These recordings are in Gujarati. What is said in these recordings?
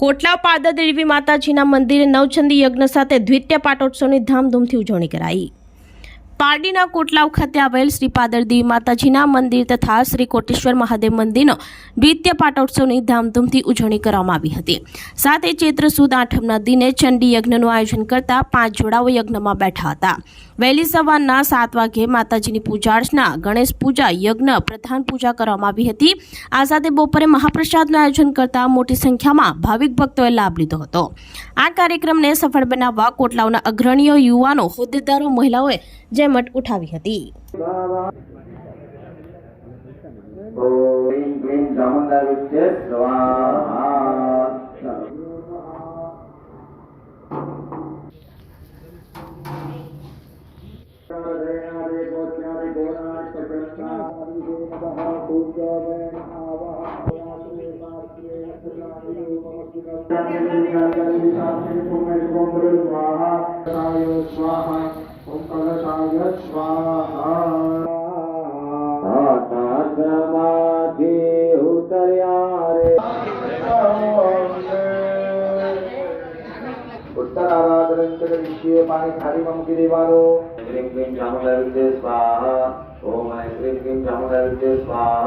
કોટલા પાદર દેવી માતાજીના મંદિરે નવચંદી યજ્ઞ સાથે દ્વિતીય પાટોત્સવની ધામધૂમથી ઉજવણી કરાઈ. પારડીના કોટલાવ ખાતે આવેલ શ્રી પાદરદેવી માતાજીના મંદિર તથા શ્રી કોટેશ્વર મહાદેવ મંદિરનો દ્વિતીય પાટોત્સવની ધામધૂમથી ઉજવણી કરવામાં આવી હતી. સાથે ચૈત્ર સુદ આઠમના દિને ચંડી યજ્ઞનું આયોજન કરતા પાંચ જોડાઓ યજ્ઞમાં બેઠા હતા. વહેલી સવારના સાત વાગે માતાજીની પૂજા અર્ચના, ગણેશ પૂજા, યજ્ઞ, પ્રધાન પૂજા કરવામાં આવી હતી. આ સાથે બપોરે મહાપ્રસાદનું આયોજન કરતા મોટી સંખ્યામાં ભાવિક ભક્તોએ લાભ લીધો હતો. આ કાર્યક્રમને સફળ બનાવવા કોટલાવના અગ્રણીઓ, યુવાનો, હોદ્દેદારો, મહિલાઓએ જહેમત ઉઠાવી હતી ह्रीं क्लीं चामुण्डाविद्ये स्वाहा स्वाहा ఉత్తరారాధనంచక విషయ పాని హరిమముఖి దేవాలో హ్రీం క్లీం బ్రహ్మణ స్వాహ. ఓం హ్రీం క్లీం బ్రహ్మణ స్వాహ.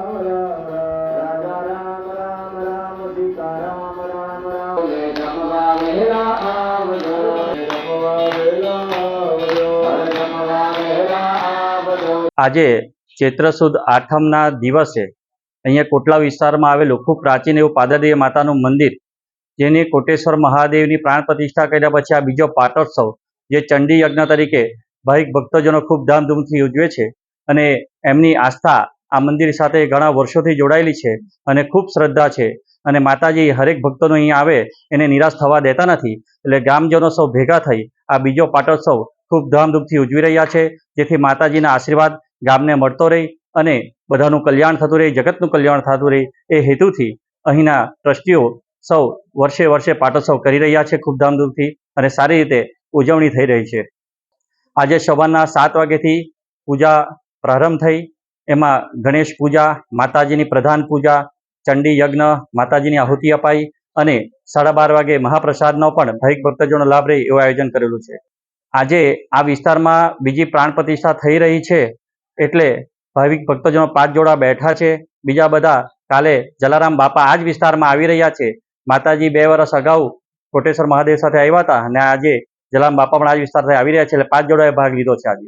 આજે ચૈત્ર સુદ આઠમના દિવસે અહીંયા કોટલા વિસ્તારમાં આવેલું ખૂબ પ્રાચીન એવું પાદરદેવી માતાનું મંદિર, જેની કોટેશ્વર મહાદેવની પ્રાણ પ્રતિષ્ઠા કર્યા પછી આ બીજો પાટોત્સવ, જે ચંડી યજ્ઞ તરીકે ભાવિક ભક્તજનો ખૂબ ધામધૂમથી ઉજવે છે અને એમની આસ્થા આ મંદિર સાથે ઘણા વર્ષોથી જોડાયેલી છે અને ખૂબ શ્રદ્ધા છે. અને માતાજી હરેક ભક્તોનો અહીં આવે, એને નિરાશ થવા દેતા નથી. એટલે ગામજનો સૌ ભેગા થઈ આ બીજો પાટોત્સવ ખૂબ ધામધૂમથી ઉજવી રહ્યા છે. જેથી માતાજીના આશીર્વાદ ગામને મળતો રહે અને બધાનું કલ્યાણ થતું રહે, જગતનું કલ્યાણ થતું રહે એ હેતુથી અહીંના ટ્રસ્ટીઓ સૌ વર્ષે વર્ષે પાટોત્સવ કરી રહ્યા છે ખૂબ ધામધૂમથી અને સારી રીતે ઉજવણી થઈ રહી છે. આજે સવારના સાત વાગ્યાથી પૂજા પ્રારંભ થઈ. એમાં ગણેશ પૂજા, માતાજીની પ્રધાન પૂજા, ચંડી યજ્ઞ, માતાજીની આહુતિ અપાઈ અને સાડા બાર વાગે મહાપ્રસાદનો પણ ભાઈક ભક્તજનો લાભ રહે એવું આયોજન કરેલું છે. આજે આ વિસ્તારમાં બીજી પ્રાણ પ્રતિષ્ઠા થઈ રહી છે એટલે ભાવિક ભક્તજનો પાંચ જોડા બેઠા છે. બીજા બધા કાલે જલારામ બાપા આ જ વિસ્તારમાં આવી રહ્યા છે. માતાજી બે વર્ષ અગાઉ કોટેશ્વર મહાદેવ સાથે આવ્યા હતા અને આજે જલારામ બાપા પણ આ જ વિસ્તારથી આવી રહ્યા છે એટલે પાંચ જોડાએ ભાગ લીધો છે આજે.